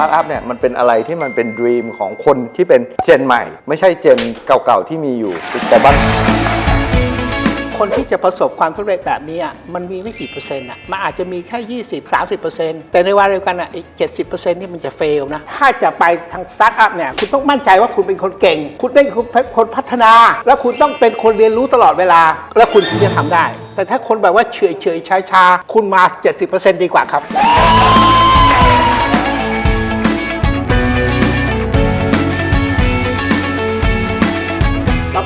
าร์ทอัพเนี่ยมันเป็นอะไรที่มันเป็นด e ีมของคนที่เป็นเจนใหม่ ไม่ใช่เจนเก่าๆที่มีอยู่แต่บางคนที่จะประสบความสำเร็จแบบนี้อะมันมีไม่กี่เปอร์เซ็นต์อะมันอาจจะมีแค่ 20 30เปอร์เซ็นต์แต่ในวันเดียวกันอะอีก 70เปอร์เซ็นต์นี่มันจะเฟลนะถ้าจะไปทางสตาร์ทอัพเนี่ยคุณต้องมั่นใจว่าคุณเป็นคนเก่ง คุณเป็นคนพัฒนา แล้วคุณต้องเป็นคนเรียนรู้ตลอดเวลา แล้วคุณถึงจะทำได้ แต่ถ้าคนแบบว่าเฉยเฉยช้าช้าคุณมา 70เปอร์เซ็นต์ดีกว่าครับ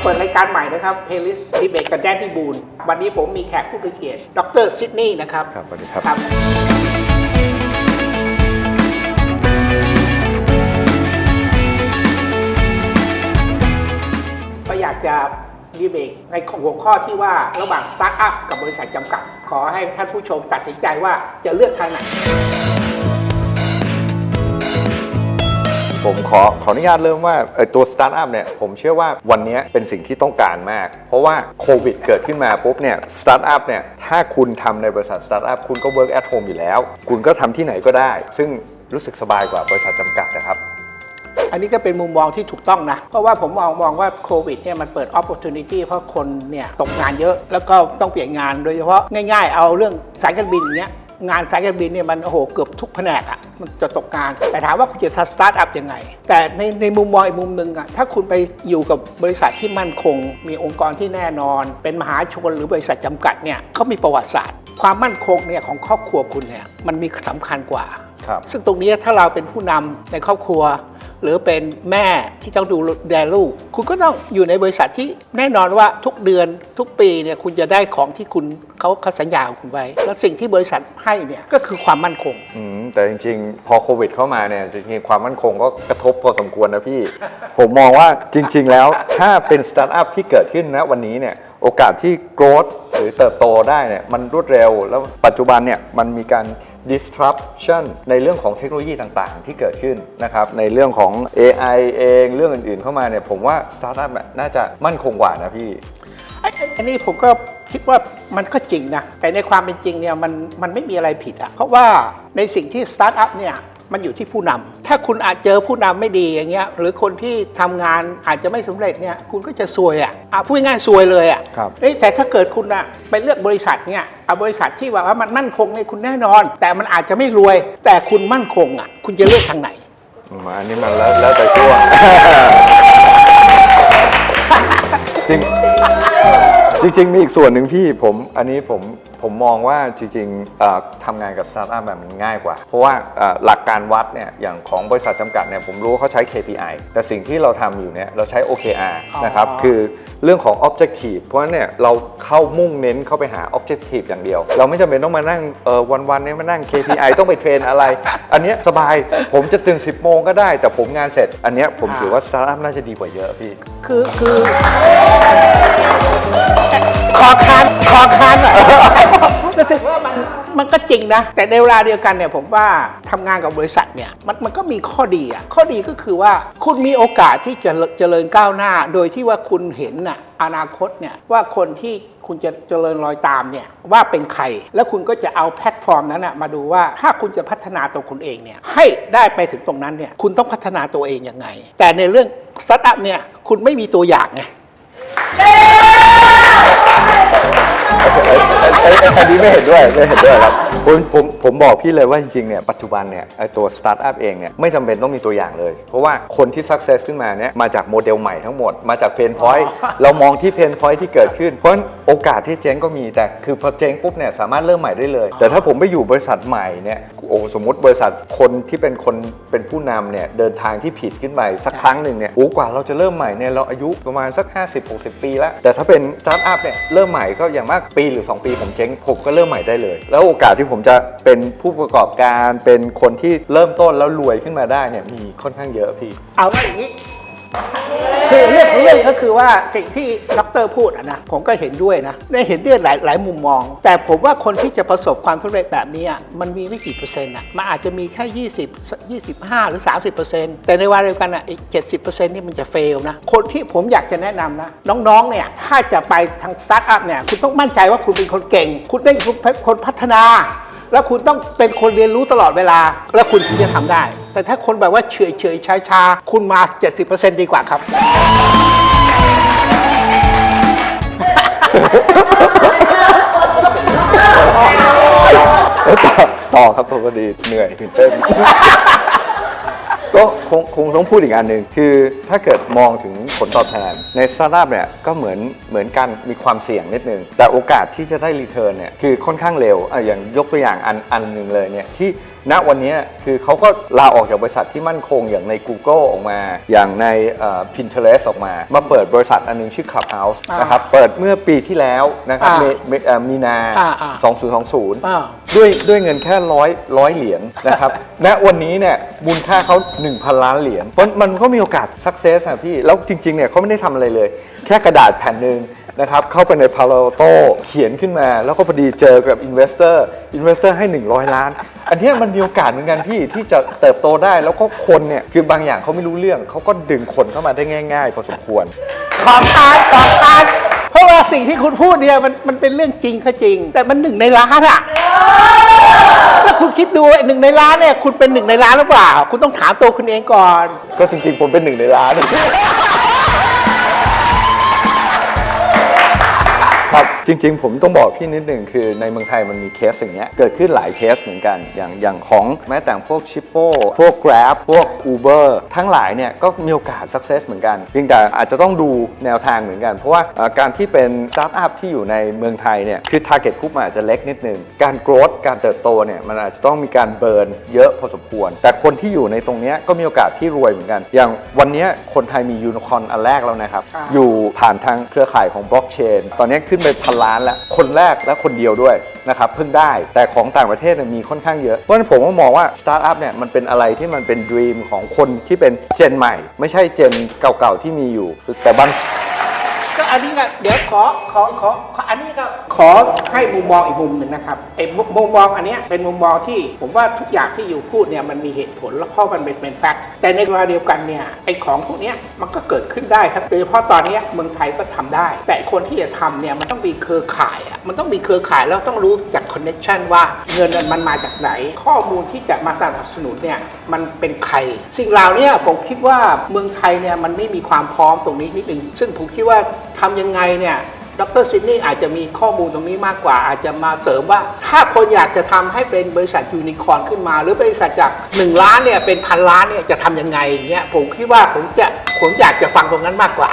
เราเปิดรายการใหม่นะครับ Playlist Debate กับแดนนี่บูนวันนี้ผมมีแขกผู้มีเกียรติดรซิดนีย์นะครับครับสวัสดีครับ ครับ ก็อยากจะดีเบตในหัวข้อที่ว่าระหว่างสตาร์ทอัพกับบริษัทจำกัด ขอให้ท่านผู้ชมตัดสินใจว่าจะเลือกทางไหน ผมขอขออนุญาตเริ่มว่าตัวสตาร์ทอัพเนี่ยผมเชื่อว่าวันนี้เป็นสิ่งที่ต้องการมาก เพราะว่าโควิดเกิดขึ้นมาปุ๊บเนี่ยสตาร์ทอัพเนี่ยถ้าคุณทำในบริษัทสตาร์ทอัพคุณก็ work at home อยู่แล้ว คุณก็ทำที่ไหนก็ได้ ซึ่งรู้สึกสบายกว่าบริษัทจำกัดนะครับอันนี้ก็เป็นมุมมองที่ถูกต้องนะ เพราะว่าผมมองมองว่าโควิดเนี่ยมันเปิด opportunity เพราะคนเนี่ยตกงานเยอะแล้วก็ต้องเปลี่ยนงานโดยเฉพาะง่ายๆ เอาเรื่องสายการบินเงี้ยงานสายการบินเนี่ยมันโอ้โหเกือบทุกแผนกอะ มันจะตกงาน แต่ถามว่าคุณจะสตาร์ทอัพยังไง แต่ในในมุมมองอีกมุมหนึ่งอะถ้าคุณไปอยู่กับบริษัทที่มั่นคง มีองค์กรที่แน่นอน เป็นมหาชนหรือบริษัทจำกัดเนี่ยเขามีประวัติศาสตร์ ความมั่นคงเนี่ยของครอบครัวคุณเนี่ยมันมีสำคัญกว่าครับซึ่งตรงนี้ถ้าเราเป็นผู้นำในครอบครัว หรือเป็นแม่ที่ต้องดูแลลูก คุณก็ต้องอยู่ในบริษัทที่แน่นอนว่าทุกเดือนทุกปีเนี่ยคุณจะได้ของที่คุณเขาเขาสัญญากับคุณไว้ แล้วสิ่งที่บริษัทให้เนี่ยก็คือความมั่นคง อืมแต่จริงๆ พอโควิดเข้ามาเนี่ยจริงๆความมั่นคงก็กระทบพอสมควรนะพี่ ผมมองว่าจริง ๆ แล้วถ้าเป็นสตาร์ทอัพที่เกิดขึ้นนะวันนี้เนี่ยโอกาสที่โกรธหรือเติบโตได้เนี่ยมันรวดเร็วแล้วปัจจุบันเนี่ยมันมีการ disruption ในเรื่องของเทคโนโลยีต่างๆ ที่เกิดขึ้นนะครับในเรื่องของ AI เองเรื่องอื่นๆเข้ามาเนี่ยผมว่าสตาร์ทอัพน่าจะมั่นคงกว่านะพี่ไอ้ไอ้อันนี้ผมก็คิดว่ามันก็จริงนะ แต่ในความเป็นจริงเนี่ยมันมันไม่มีอะไรผิดอะเพราะว่าในสิ่งที่สตาร์ทอัพเนี่ย มันอยู่ที่ผู้นำถ้าคุณอาจเจอผู้นำไม่ดีอย่างเงี้ยหรือคนที่ทำงานอาจจะไม่สำเร็จเนี่ยคุณก็จะซวยอะอะพูดง่ายๆซวยเลยอะครับเอ้ยแต่ถ้าเกิดคุณอะไปเลือกบริษัทเนี่ยเอาบริษัทที่แบบว่ามันมั่นคงเนี่ยคุณแน่นอน แต่มันอาจจะไม่รวย แต่คุณมั่นคงอะคุณจะเลือกทางไหนอืมอันนี้มันแล้วแล้วแต่ช่วงจริงจริง ๆ มีอีกส่วนหนึ่งพี่ผม อันนี้ผม ผมมองว่าจริงๆเอ่อทำงานกับสตาร์ทอัพแบบมันง่ายกว่า เพราะว่าเอ่อหลักการวัดเนี่ยอย่างของบริษัทจำกัดเนี่ยผมรู้ว่าเขาใช้ KPI แต่สิ่งที่เราทำอยู่เนี่ยเราใช้ OKR อ๋อนะครับคือเรื่องของ objective เพราะฉะนั้นเนี่ยเราเข้ามุ่งเน้นเข้าไปหา objective อย่างเดียว เราไม่จำเป็นต้องมานั่งเออวันๆเนี่ยมานั่ง KPI ต้องไปเทรนอะไร อันเนี้ยสบายผมจะตื่น 10 โมงก็ได้ แต่ผมงานเสร็จ อันเนี้ยผมถือว่าสตาร์ทอัพน่าจะดีกว่าเยอะพี่ คือคือขอคานขอคานหน่อยรู้สึกว่ามันมันก็จริงนะ แต่ในเวลาเดียวกันเนี่ยผมว่าทำงานกับบริษัทเนี่ยมันมันก็มีข้อดีอะข้อดีก็คือว่าคุณมีโอกาสที่จะเจริญก้าวหน้า โดยที่ว่าคุณเห็นน่ะอนาคตเนี่ยว่าคนที่คุณจะเจริญรอยตามเนี่ยว่าเป็นใคร แล้วคุณก็จะเอาแพลตฟอร์มนั้นนะมาดูว่าถ้าคุณจะพัฒนาตัวคุณเองเนี่ยให้ได้ไปถึงตรงนั้นเนี่ยคุณต้องพัฒนาตัวเองยังไง แต่ในเรื่องสตาร์ทอัพเนี่ยคุณไม่มีตัวอย่างไง Gracias. ไอ้ไอ้อันนี้ไม่เห็นด้วยไม่เห็นด้วยครับผมผมผมบอกพี่เลยว่าจริงๆเนี่ยปัจจุบันเนี่ยไอ้ตัวสตาร์ทอัพเองเนี่ยไม่จำเป็นต้องมีตัวอย่างเลย เพราะว่าคนที่สักเซสขึ้นมาเนี่ยมาจากโมเดลใหม่ทั้งหมดมาจากเพนพอยต์เรามองที่เพนพอยต์ที่เกิดขึ้น เพราะฉะนั้นโอกาสที่เจ๊งก็มีแต่คือพอเจ๊งปุ๊บเนี่ยสามารถเริ่มใหม่ได้เลย แต่ถ้าผมไปอยู่บริษัทใหม่เนี่ยโอ้สมมติบริษัทคนที่เป็นคนเป็นผู้นำเนี่ยเดินทางที่ผิดขึ้นไปสักครั้งหนึ่งเนี่ยโอ้กว่าเราจะเริ่มใหม่เนี่ยเราอายุประมาณสัก 50-60 ปีแล้วแต่ถ้าเป็นสตาร์ทอัพเนี่ยเริ่มใหม่ก็อย่างมากปีหรือ 2 ปีผมเจ๊งผมก็เริ่มใหม่ได้เลย แล้วโอกาสที่ผมจะเป็นผู้ประกอบการเป็นคนที่เริ่มต้นแล้วรวยขึ้นมาได้เนี่ยมีค่อนข้างเยอะพี่ เอาว่าอย่างนี้ คือเรื่องของเรื่องก็คือว่าสิ่งที่ดรพูดอะนะผมก็เห็นด้วยนะได้เห็นด้วยหลายหลายมุมมอง แต่ผมว่าคนที่จะประสบความสำเร็จแบบนี้อะมันมีไม่กี่เปอร์เซ็นต์อะมันอาจจะมีแค่ 20 25 หรือ 30เปอร์เซ็นต์แต่ในวันเดียวกันอะอีก 70เปอร์เซ็นต์นี่มันจะเฟลนะคนที่ผมอยากจะแนะนำนะน้องๆเนี่ยถ้าจะไปทางสตาร์ทอัพเนี่ยคุณต้องมั่นใจว่าคุณเป็นคนเก่ง คุณเป็นคนพัฒนา แล้วคุณต้องเป็นคนเรียนรู้ตลอดเวลา แล้วคุณถึงจะทำได้ แต่ถ้าคนแบบว่าเฉยเฉยช้าชาๆคุณมา 70%ดีกว่าครับ ต่อต่อครับผมพอดีเหนื่อยตื่นเต้น ก็คงคงต้องพูดอีกอันหนึ่งคือถ้าเกิดมองถึงผลตอบแทน ในสตาร์ทอัพเนี่ยก็เหมือนเหมือนกันมีความเสี่ยงนิดนึง แต่โอกาสที่จะได้รีเทิร์นเนี่ยคือค่อนข้างเร็วอะอย่างยกตัวอย่างอันอันหนึ่งเลยเนี่ยที่ ณวันเนี้ยคือเขาก็ลาออกจากบริษัทที่มั่นคงอย่างใน Google ออกมา อย่างในเอ่อ Pinterest ออกมา มาเปิดบริษัทอันหนึงชื่อ Clubhouse อ่านนะครับเปิดเมื่อปีที่แล้วนะครับอ่าเมเมเอ่อมีนาอ่าอ่า2020อ่าด้วยด้วยเงินแค่ร้อยร้อยเหรียญนะครับณวันนี้เนี่ยมูลค่าเขา1,000 ล้านเหรียญเพราะมันก็มีโอกาสสักเซสนะพี่ แล้วจริงๆเนี่ยเขาไม่ได้ทำอะไรเลย แค่กระดาษแผ่นหนึ่ง นะครับเข้าไปใน Palo Alto เขียนขึ้นมา แล้วก็พอดีเจอกับอินเวสเตอร์อินเวสเตอร์ให้ 100 ล้าน อันเนี้ยมันมีโอกาสเหมือนกันพี่ที่จะเติบโตได้แล้วก็คนเนี่ยคือบางอย่างเขาไม่รู้เรื่องเขาก็ดึงคนเข้ามาได้ง่าย ๆ พอสมควร ขอบทานขอบทานเพราะว่าสิ่งที่คุณพูดเนี่ยมันมันเป็นเรื่องจริงก็จริง แต่มันหนึ่งในล้านอะแล้วคุณคิดดูไอ้หนึ่งในล้านเนี่ยคุณเป็นหนึ่งในล้านหรือเปล่า คุณต้องถามตัวคุณเองก่อน ก็จริงๆผมเป็นหนึ่งในล้าน จริง ๆ ผมต้องบอกพี่นิดหนึ่งคือในเมืองไทยมันมีเคสอย่างเงี้ยเกิดขึ้นหลายเคสเหมือนกัน อย่างอย่างของแม้แต่พวกชิปโป้พวก Grab พวก Uber ทั้งหลายเนี่ยก็มีโอกาส success เหมือนกันเพียงแต่อาจจะต้องดูแนวทางเหมือนกัน เพราะว่าเอ่อการที่เป็นสตาร์ทอัพที่อยู่ในเมืองไทยเนี่ยคือ target group มันอาจจะเล็กนิดนึงการ growth การเติบโตเนี่ยมันอาจจะต้องมีการเบิร์นเยอะพอสมควร แต่คนที่อยู่ในตรงเนี้ยก็มีโอกาสที่รวยเหมือนกัน อย่างวันเนี้ยคนไทยมียูนิคอร์นอันแรกแล้วนะครับครับอยู่ผ่านทางเครือข่ายของบล็อกเชนตอนนี้ขึ้นไปพันล้านแล้ว คนแรกและคนเดียวด้วยนะครับเพิ่งได้แต่ของต่างประเทศมีค่อนข้างเยอะ เพราะฉะนั้นผมก็มองว่าสตาร์ทอัพเนี่ยมันเป็นอะไรที่มันเป็นด e ีมของคนที่เป็นเจนใหม่ ไม่ใช่เจนเก่าๆที่มีอยู่แต่บาง ก็อันนี้ก็เดี๋ยวขอขอขอขออันนี้ก็ขอให้มุมมองอีกมุมหนึ่งนะครับไอ้มุมมองอันเนี้ยเป็นมุมมองที่ผมว่าทุกอย่างที่อยู่พูดเนี่ยมันมีเหตุผลแล้วเพราะมันเป็นเป็นแฟกต์แต่ในเวลาเดียวกันเนี่ยไอ้ของพวกเนี้ยมันก็เกิดขึ้นได้ครับโดยเฉพาะตอนนี้เมืองไทยก็ทำได้ แต่คนที่จะทำเนี่ยมันต้องมีเครือข่ายอะมันต้องมีเครือข่ายแล้วต้องรู้จากคอนเน c ชันว่าเงินมันมาจากไหน ข้อมูลที่จะมาสนับสนุนเนี่ยมันเป็นใคร สิ่งเหล่านี้ผมคิดว่าเมืองไทยเนี่ยมันไม่มีความพร้อมตรงนี้นิดนึงซึ่งผมคิดว่า ทำยังไงเนี่ยดรซิดนีย์อาจจะมีข้อมูลตรงนี้มากกว่า อาจจะมาเสริมว่า ถ้าคนอยากจะทำให้เป็นบริษัทยูนิคอร์นขึ้นมา หรือบริษัทจาก 1 ล้านเนี่ยเป็นพันล้านเนี่ยจะทำยังไงอย่างเงี้ยผมคิดว่าผมจะผมอยากจะฟังตรงนั้นมากกว่า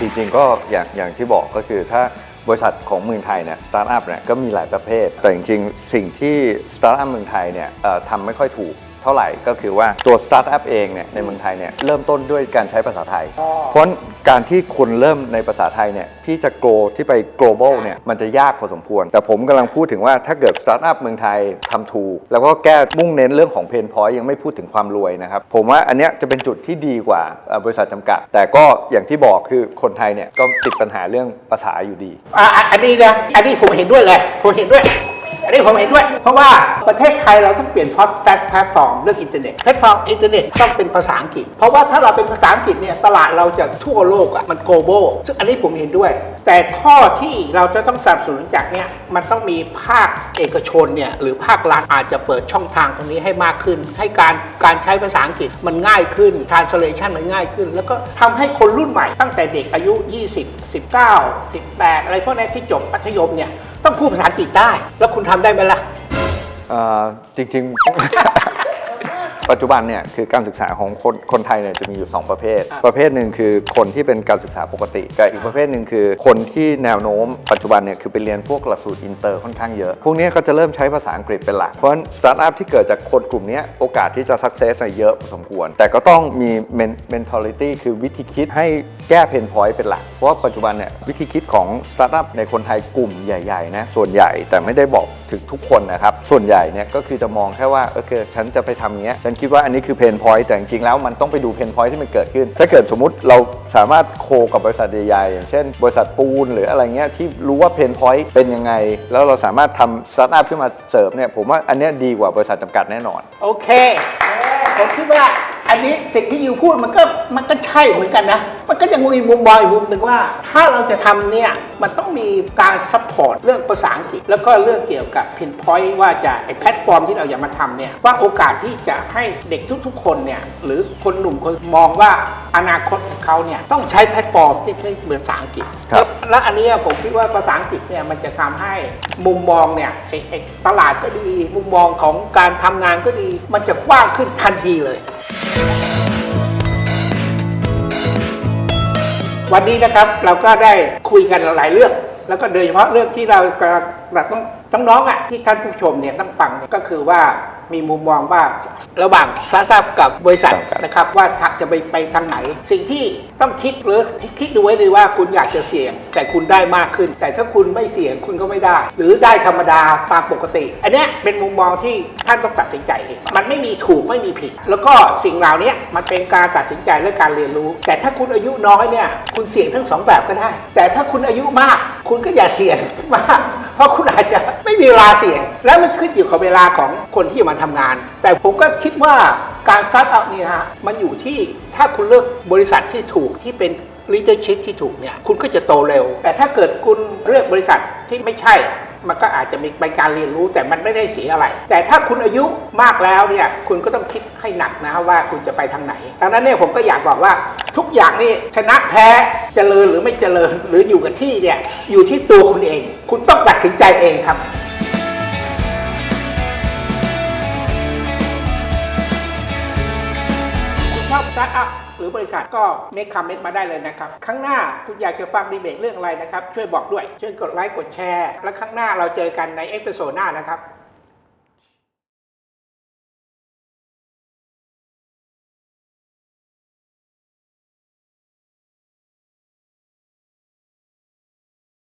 จริงๆก็อย่างอย่างที่บอกก็คือถ้าบริษัทของเมืองไทยเนี่ยสตาร์ทอัพเนี่ยก็มีหลายประเภท แต่จริงๆ สิ่งที่สตาร์ทอัพเมืองไทยเนี่ยเอ่อทำไม่ค่อยถูกเท่าไหร่ ก็คือว่าตัวสตาร์ทอัพเองเนี่ยในเมืองไทยเนี่ยเริ่มต้นด้วยการใช้ภาษาไทยอ๋อเพราะการที่คุณเริ่มในภาษาไทยเนี่ยที่จะ grow ที่ไป global เนี่ยมันจะยากพอสมควร แต่ผมกำลังพูดถึงว่าถ้าเกิดสตาร์ทอัพเมืองไทยทำถูก แล้วก็แก้มุ่งเน้นเรื่องของเพนพอยต์ยังไม่พูดถึงความรวยนะครับ ผมว่าอันเนี้ยจะเป็นจุดที่ดีกว่าเอ่อบริษัทจำกัด แต่ก็อย่างที่บอกคือคนไทยเนี่ยก็ติดปัญหาเรื่องภาษาอยู่ดีอะอะอันนี้นะอันนี้ผมเห็นด้วยเลยผมเห็นด้วย อันนี้ผมเห็นด้วย เพราะว่าประเทศไทยเราต้องเปลี่ยนพอดแพลตแพลตฟอร์มเรื่องอินเทอร์เน็ตแพลตฟอร์มอินเทอร์เน็ตต้องเป็นภาษาอังกฤษ เพราะว่าถ้าเราเป็นภาษาอังกฤษเนี่ยตลาดเราจะทั่วโลกอะมัน global ซึ่งอันนี้ผมเห็นด้วย แต่ข้อที่เราจะต้องสนับสนุนจากเนี่ยมันต้องมีภาคเอกชนเนี่ยหรือภาครัฐอาจจะเปิดช่องทางตรงนี้ให้มากขึ้น ให้การการใช้ภาษาอังกฤษมันง่ายขึ้น translation มันง่ายขึ้น แล้วก็ทำให้คนรุ่นใหม่ตั้งแต่เด็กอายุ 20 19 18 อะไรพวกนี้ที่จบมัธยมเนี่ย ต้องพูดภาษาอังกฤษได้ แล้วคุณทำได้ไหมล่ะ เอ่อจริงๆ ปัจจุบันเนี่ยคือการศึกษาของคนคนไทยเนี่ยจะมีอยู่ 2 ประเภทอะประเภทหนึ่งคือคนที่เป็นการศึกษาปกติกับอีกประเภทหนึ่งคือ คนที่แนวโน้มปัจจุบันเนี่ยคือไปเรียนพวกหลักสูตรอินเตอร์ค่อนข้างเยอะ พวกเนี้ยก็จะเริ่มใช้ภาษาอังกฤษเป็นหลัก เพราะฉะนั้นสตาร์ทอัพที่เกิดจากคนกลุ่มเนี้ยโอกาสที่จะสักเซสเยอะพอสมควร แต่ก็ต้องมี men- mentality คือวิธีคิดให้แก้เพนพอยต์เป็นหลักเพราะปัจจุบันเนี่ยวิธีคิดของสตาร์ทอัพในคนไทยกลุ่มใหญ่ๆนะส่วนใหญ่แต่ไม่ได้บอกถึงทุกคนนะครับ ส่วนใหญ่เนี่ยก็คือจะมองแค่ว่าโอเคฉันจะไปทำเงี้ยฉันคิดว่าอันนี้คือเพนพอยต์แต่จริงๆแล้วมันต้องไปดูเพนพอยต์ที่มันเกิดขึ้น ถ้าเกิดสมมติเราสามารถโคกับบริษัทใหญ่ๆอย่างเช่น บริษัทปูนหรืออะไรเงี้ยที่รู้ว่าเพนพอยต์เป็นยังไง แล้วเราสามารถทำสตาร์ทอัพขึ้นมาเสิร์ฟเนี่ยผมว่าอันเนี้ยดีกว่าบริษัทจำกัดแน่นอน โอเค ผมคิดว่า อันนี้สิ่งที่ยูพูดมันก็มันก็ใช่เหมือนกันนะ มันก็ยังมีมุมมองอีกมุมหนึ่งว่า ถ้าเราจะทำเนี่ยมันต้องมีการซัพพอร์ตเรื่องภาษาอังกฤษ แล้วก็เรื่องเกี่ยวกับพินพอยต์ว่าจะไอแพลตฟอร์มที่เราอยากมาทำเนี่ยว่าโอกาสที่จะให้เด็กทุกๆ คนเนี่ยหรือคนหนุ่มคนมองว่าอนาคตของเขาเนี่ยต้องใช้แพลตฟอร์มที่ที่เหมือนภาษาอังกฤษครับและอันเนี้ยผมคิดว่าภาษาอังกฤษเนี่ยมันจะทำให้มุมมองเนี่ยไอ้ไอ้ตลาดก็ดี มุมมองของการทำงานก็ดี มันจะกว้างขึ้นทันทีเลย วันนี้นะครับเราก็ได้คุยกันหลายเรื่อง แล้วก็โดยเฉพาะเรื่องที่เรากำลังต้องต้องน้องอะที่ท่านผู้ชมเนี่ยต้องฟังเนี่ยก็คือว่า มีมุมมองว่าระหว่างสตาร์ทอัพกับบริษัทครับนะครับว่าจะไปไปทางไหน สิ่งที่ต้องคิดหรือคิดดูไว้เลยว่าคุณอยากจะเสี่ยง แต่คุณได้มากขึ้น แต่ถ้าคุณไม่เสี่ยงคุณก็ไม่ได้ หรือได้ธรรมดาตามปกติ อันเนี้ยเป็นมุมมองที่ท่านต้องตัดสินใจเองมันไม่มีถูกไม่มีผิด แล้วก็สิ่งเหล่านี้มันเป็นการตัดสินใจและการเรียนรู้ แต่ถ้าคุณอายุน้อยเนี่ยคุณเสี่ยงทั้งสองแบบก็ได้ แต่ถ้าคุณอายุมาก คุณก็อย่าเสี่ยงมากเพราะคุณอาจจะ ไม่มีเวลาเสี่ยง แล้วมันขึ้นอยู่กับเวลาของคนที่จะมาทำงาน แต่ผมก็คิดว่าการซัดเอาเนี่ยฮะมันอยู่ที่ถ้าคุณเลือกบริษัทที่ถูกที่เป็นลีดเดอร์ชิพที่ถูกเนี่ยคุณก็จะโตเร็ว แต่ถ้าเกิดคุณเลือกบริษัทที่ไม่ใช่ มันก็อาจจะมีเป็นการเรียนรู้แต่มันไม่ได้เสียอะไร แต่ถ้าคุณอายุมากแล้วเนี่ยคุณก็ต้องคิดให้หนักนะว่าคุณจะไปทางไหนดังนั้นเนี่ยผมก็อยากบอกว่าทุกอย่างนี่ชนะแพ้เจริญหรือไม่เจริญหรืออยู่กับที่เนี่ยอยู่ที่ตัวคุณเอง คุณต้องตัดสินใจเองครับ อบสตาร์ทอัพหรือบริษัทก็เมคคอมเมนต์มาได้เลยนะครับข้างหน้าคุณอยากจะฟังดีเบตเรื่องอะไรนะครับ ช่วยบอกด้วย ช่วยกดไลค์กดแชร์ และข้างหน้าเราเจอกันในเอพิโซดหน้านะครับ